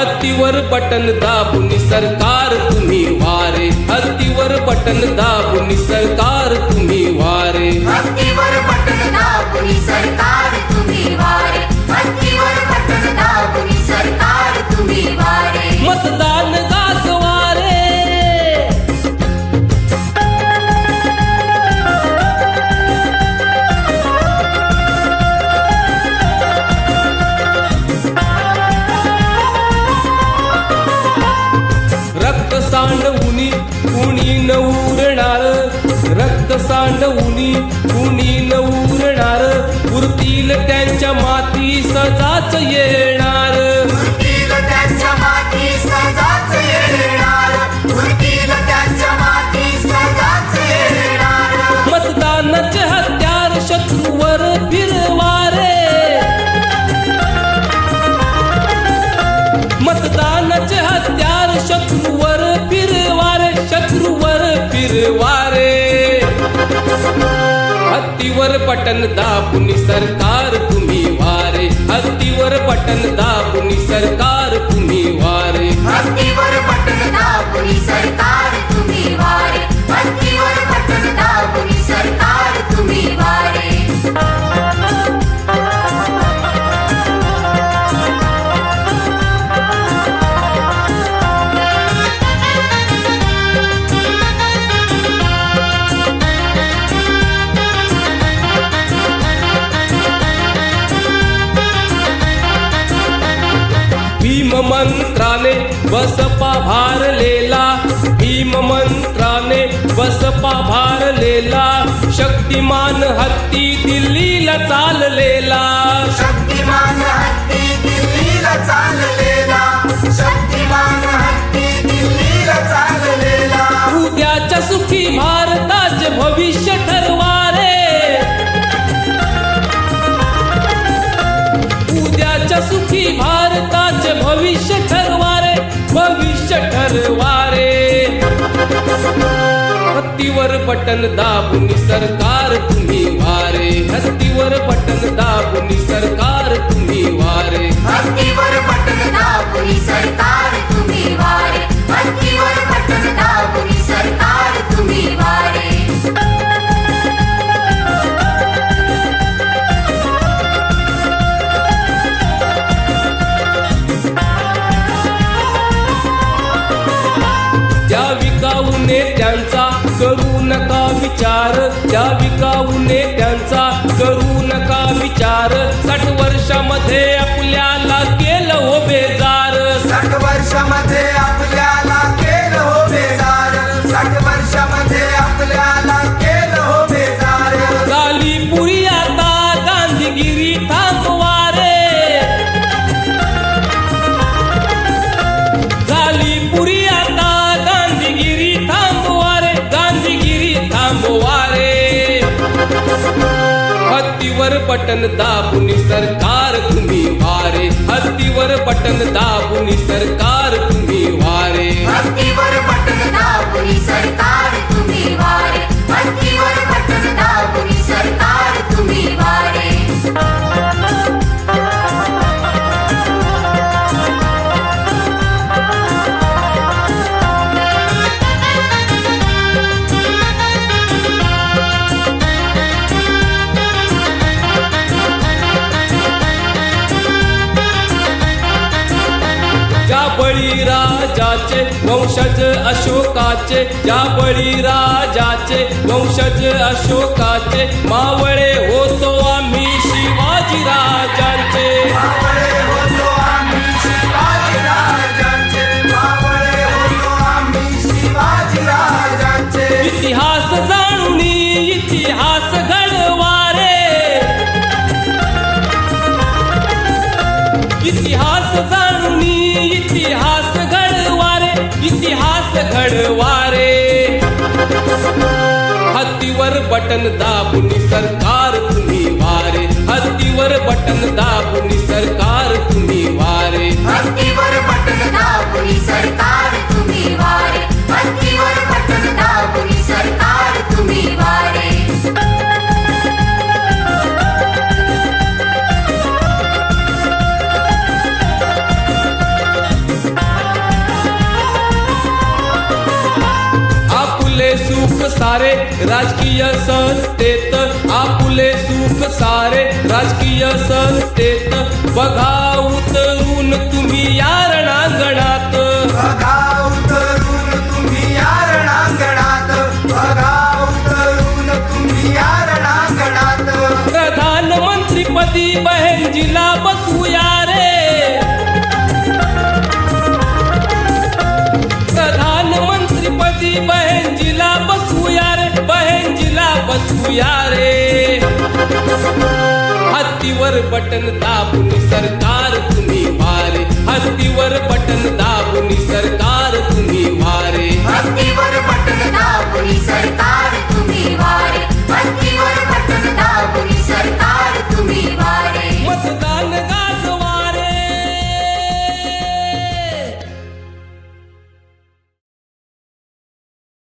हत्तीवर बटन दाबून सरकार तुम्ही वारे हत्तीवर बटन दाबून सरकार तुम्ही वारे हत्तीवर बटन दाबून सरकार लवणी सांडवुनी कुणी न उरणार उरतील त्यांच्या माती सजाच येणार. हत्तीवर बटन दाबून सरकार तुम्ही वारे हत्तीवर बटन दाबून सरकार मंत्राने बसपा भारलेला. भीम मंत्राने बसपा भारलेला. शक्तिमान हत्ती दिल्लीला चाललेला. शक्तिमान हत्ती दिल्लीला चाललेला. शक्तिमान हत्ती दिल्लीला चाललेला. उद्याच्या सुखी भारताचे भविष्य उद्याच्या सुखी भारताचे भविष्य ठरवारे हत्तीवर बटन दाबून सरकार तुम्ही वारे हत्तीवर बटन दाबून सरकार तुम्ही वारे हत्तीवर बटन दाबून सरकार મધે बटन दाबून सरकार तुम्ही वारे. हत्तीवर बटन दाबून सरकार तुम्ही बळीराजाचे वंशज अशोकाचे ज्या बळीराजाचे वंशज अशोकाचे मावळे होतो हत्तीवर बटन दाबून सरकार तुम्ही वारे. हत्तीवर बटन दाबून सरकार तुम्ही वारे. हत्तीवर बटन दाबून सरकार तुम्ही वारे. हत्तीवर बटन सारे राजकीय संस्थेत आपुले सुख सारे राजकीय संस्थेत बघा उतरून तुम्ही या हस्तीवर बटन दाबून सरकार तुम्ही वारे. हस्तीवर बटन दाबून सरकार